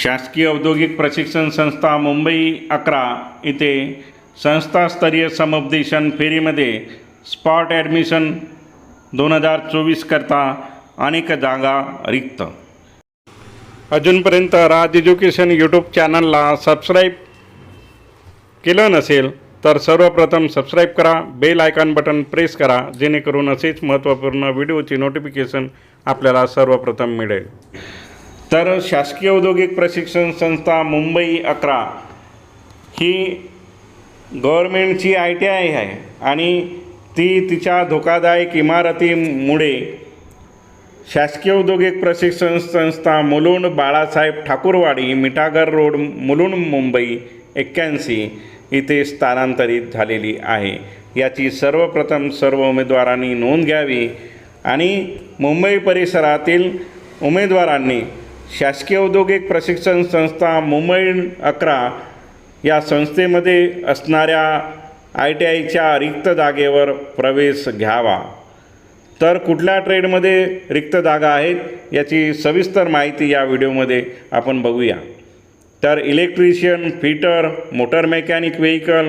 शासकीय औद्योगिक प्रशिक्षण संस्था मुंबई अकरा इथे संस्थास्तरीय समुपदेशन फेरीमध्ये स्पॉट ॲडमिशन दोन हजार चोवीसकरता अनेक जागा रिक्त. अजूनपर्यंत राज एज्युकेशन यूट्यूब चॅनलला सबस्क्राईब केलं नसेल तर सर्वप्रथम सबस्क्राईब करा बेल आयकॉन बटन प्रेस करा जेणेकरून असेच महत्त्वपूर्ण व्हिडिओची नोटिफिकेशन आपल्याला सर्वप्रथम मिळेल. तर शासकीय औद्योगिक प्रशिक्षण संस्था मुंबई अकरा ही गव्हर्मेंटची आय टी आय आहे आणि ती तिच्या धोकादायक इमारतीमुळे शासकीय औद्योगिक प्रशिक्षण संस्था मुलुंड बाळासाहेब ठाकूरवाडी मिठागर रोड मुलुंड मुंबई एक्क्याऐंशी इथे स्थानांतरित झालेली आहे. याची सर्वप्रथम सर्व उमेदवारांनी नोंद घ्यावी आणि मुंबई परिसरातील उमेदवारांनी शासकीय औद्योगिक प्रशिक्षण संस्था मुंबई अकरा या संस्थेमध्ये असणाऱ्या आय टी आयच्या रिक्त जागेवर प्रवेश घ्यावा. तर कुठल्या ट्रेडमध्ये रिक्त जागा आहेत याची सविस्तर माहिती या व्हिडिओमध्ये आपण बघूया. तर electrician fitter motor mechanic vehicle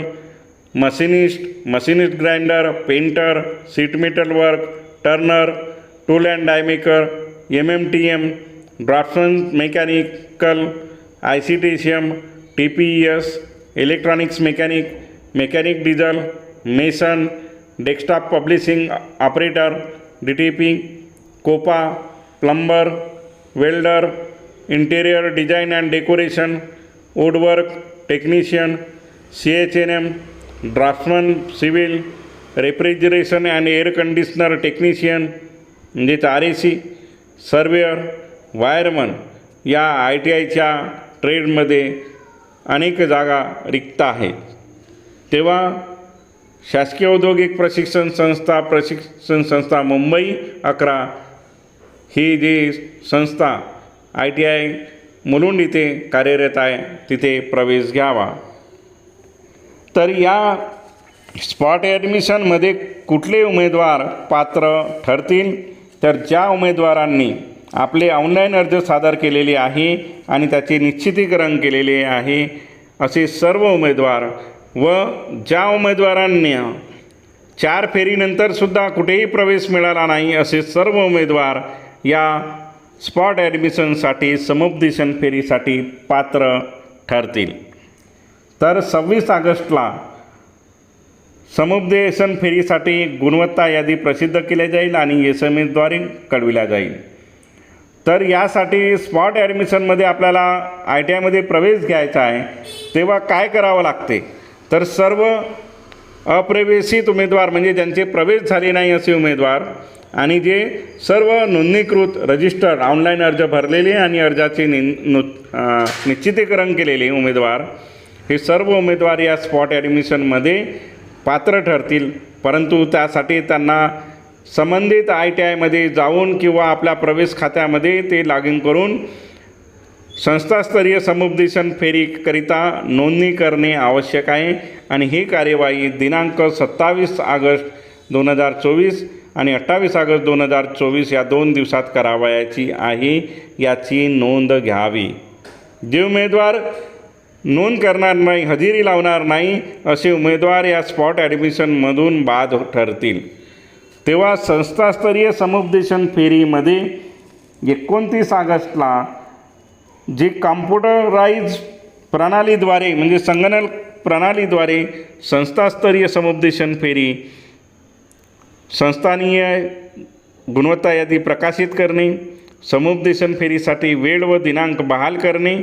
machinist machinist grinder painter sheet metal work turner tool and die maker M M T M draftsman mechanical I C T C M T P E S electronics mechanic mechanic diesel mason desktop publishing operator D T P COPA plumber welder interior design and decoration woodwork technician C H N M draftsman civil refrigeration and air conditioner technician म्हणजेच R A C surveyor wireman या I T आयच्या ट्रेडमध्ये अनेक जागा रिक्त आहेत. तेव्हा शासकीय औद्योगिक प्रशिक्षण संस्था प्रशिक्षण संस्था मुंबई अकरा ही जी संस्था आय टी आय मुलुंड इथे कार्यरत आहे तिथे प्रवेश घ्यावा. तर या स्पॉट ॲडमिशनमध्ये कुठले उमेदवार पात्र ठरतील? तर ज्या उमेदवारांनी आपले ऑनलाईन अर्ज सादर केलेले आहे आणि त्याचे निश्चितीकरण केलेले आहे. असे सर्व उमेदवार व ज्या उमेदवारांनी चार फेरीनंतरसुद्धा कुठेही प्रवेश मिळाला नाही असे सर्व उमेदवार या स्पॉट ॲडमिशनसाठी समुपदेशन फेरीसाठी पात्र ठरतील. तर सव्वीस ऑगस्टला समुपदेशन फेरीसाठी गुणवत्ता यादी प्रसिद्ध केल्या जाईल आणि एस एम एसद्वारे कळविल्या जाईल. तर यासाठी स्पॉट ॲडमिशनमध्ये आपल्याला आय टी आयमध्ये प्रवेश घ्यायचा आहे. तेव्हा काय करावं लागते? तर सर्व अप्रवेशित उमेदवार म्हणजे ज्यांचे प्रवेश झाले नाही असे उमेदवार आणि जे सर्व नोंदणीकृत रजिस्टर्ड ऑनलाईन अर्ज भरलेले आणि अर्जाचे नि नु निश्चितीकरण केलेले उमेदवार हे सर्व उमेदवार या स्पॉट ॲडमिशनमध्ये पात्र ठरतील. परंतु त्यासाठी त्यांना संबंधित आय टी आयमध्ये जाऊन किंवा आपल्या प्रवेश खात्यामध्ये ते लॉग इन करून संस्थास्तरीय समुपदेशन फेरीकरिता नोंदणी करणे आवश्यक आहे. आणि ही कार्यवाही दिनांक सत्तावीस ऑगस्ट दोन हजार चोवीस आणि अठ्ठावीस ऑगस्ट दोन हजार चोवीस या दोन दिवसात करावयाची आहे. याची नोंद घ्यावी. जे उमेदवार नोंद करणार नाही हजेरी लावणार नाही असे उमेदवार या स्पॉट ॲडमिशनमधून बाद ठरतील. तेव्हा संस्थास्तरीय समुपदेशन फेरीमध्ये एकोणतीस ऑगस्टला जे कॉम्प्युटराईज प्रणालीद्वारे म्हणजे संगणक प्रणालीद्वारे संस्थास्तरीय समुपदेशन फेरी संस्थानीय गुणवत्ता यादी प्रकाशित करणे समुपदेशन फेरीसाठी वेळ व दिनांक बहाल करणे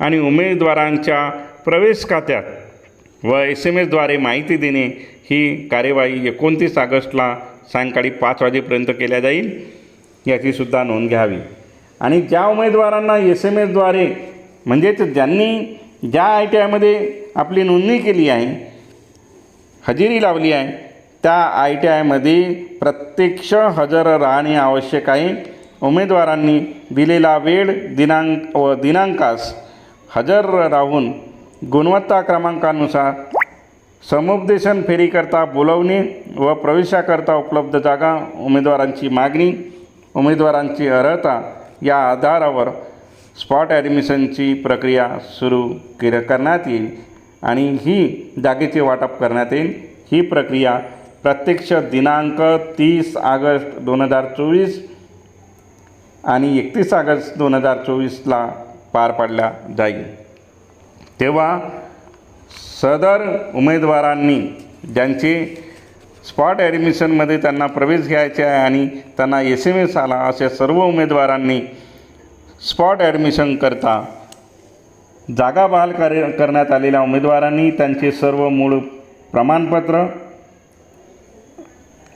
आणि उमेदवारांच्या प्रवेश खात्यात व एस एम एसद्वारे माहिती देणे ही कार्यवाही एकोणतीस ऑगस्टला सायंकाळी पाच वाजेपर्यंत केल्या जाईल याचीसुद्धा नोंद घ्यावी. आणि ज्या उमेदवारांना एस एम एसद्वारे म्हणजेच ज्यांनी ज्या आय टी आयमध्ये आपली नोंदणी केली आहे हजेरी लावली आहे त्या आय टी आयमध्ये प्रत्यक्ष हजर राहणे आवश्यक आहे. उमेदवारांनी दिलेला वेळ दिनांक व दिनांकास हजर राहून गुणवत्ता क्रमांकानुसार समुपदेशन फेरीकरता बोलवणे व प्रवेशाकरता उपलब्ध जागा उमेदवारांची मागणी उमेदवारांची अर्हता या आधारावर स्पॉट ॲडमिशनची प्रक्रिया सुरू केलं करण्यात येईल आणि ही जागेचे वाटप करण्यात येईल. ही प्रक्रिया प्रत्यक्ष दिनांक तीस ऑगस्ट दोन हजार चोवीस आणि एकतीस ऑगस्ट दोन हजार चोवीसला पार पाडल्या जाईल. तेव्हा सदर उमेदवारांनी ज्यांचे स्पॉट ॲडमिशनमध्ये त्यांना प्रवेश घ्यायचे आहे आणि त्यांना एस एम एस आला अशा सर्व उमेदवारांनी स्पॉट ॲडमिशन करता जागा बहाल कार्य करण्यात आलेल्या उमेदवारांनी त्यांचे सर्व मूळ प्रमाणपत्र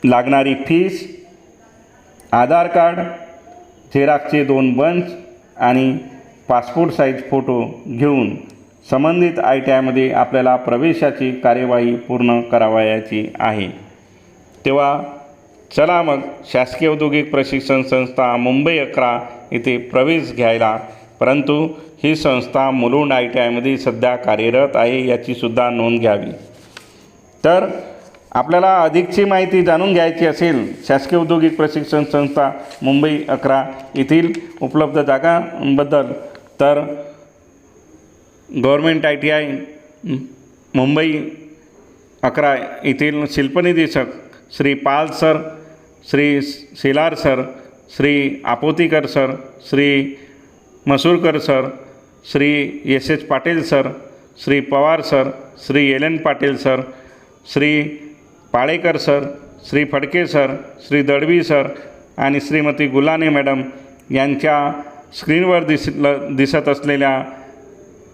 लागणारी फीस आधार कार्ड झेराक्सचे दोन बंच आणि पासपोर्ट साईज फोटो घेऊन संबंधित आय टी आयमध्ये आपल्याला प्रवेशाची कार्यवाही पूर्ण करावयाची आहे. तेव्हा चला मग शासकीय औद्योगिक प्रशिक्षण संस्था मुंबई अकरा येथे प्रवेश घ्यायला. परंतु ही संस्था मुलुंड आय टी आयमध्ये सध्या कार्यरत आहे याचीसुद्धा नोंद घ्यावी. तर आपल्याला अधिकची माहिती जाणून घ्यायची असेल शासकीय औद्योगिक प्रशिक्षण संस्था मुंबई अकरा येथील उपलब्ध जागांबद्दल तर government I T I Mumbai अकरा येथील शिल्पनिदेशक Shri Pal sir Shri Shelar sir Shri Apotikar sir Shri Masurkar sir Shri S H Patil sir Shri Pawar sir Shri L N Patil sir Shri Palekar sir Shri Phadke sir Shri Dalvi sir आणि श्रीमती गुलाने madam यांच्या स्क्रीनवर दिस दिसत असलेल्या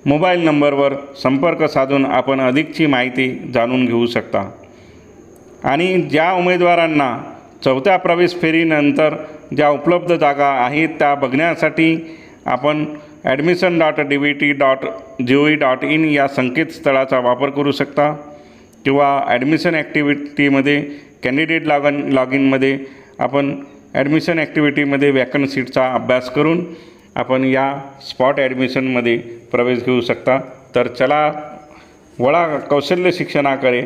mobile नंबरवर संपर्क साधून आपण अधिकची माहिती जाणून घेऊ शकता. आणि ज्या उमेदवारांना चौथ्या प्रवेश फेरीनंतर ज्या उपलब्ध जागा आहेत त्या बघण्यासाठी आपण admission dot D V T dot G O dot in या संकेतस्थळाचा वापर करू शकता किंवा ॲडमिशन ॲक्टिव्हिटीमध्ये कॅन्डिडेट लॉगन लॉग इनमध्ये आपण ॲडमिशन ॲक्टिव्हिटीमध्ये वॅकन्सीटचा अभ्यास करून आपण या स्पॉट ॲडमिशनमध्ये प्रवेश घेऊ शकता. तर चला वळा कौशल्य शिक्षणाकडे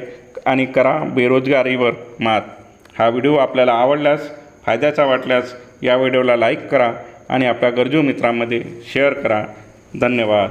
आणि करा बेरोजगारीवर मात. हा व्हिडिओ आपल्याला आवडल्यास फायद्याचा वाटल्यास या व्हिडिओला लाईक करा आणि आपल्या गरजू मित्रांमध्ये शेअर करा. धन्यवाद.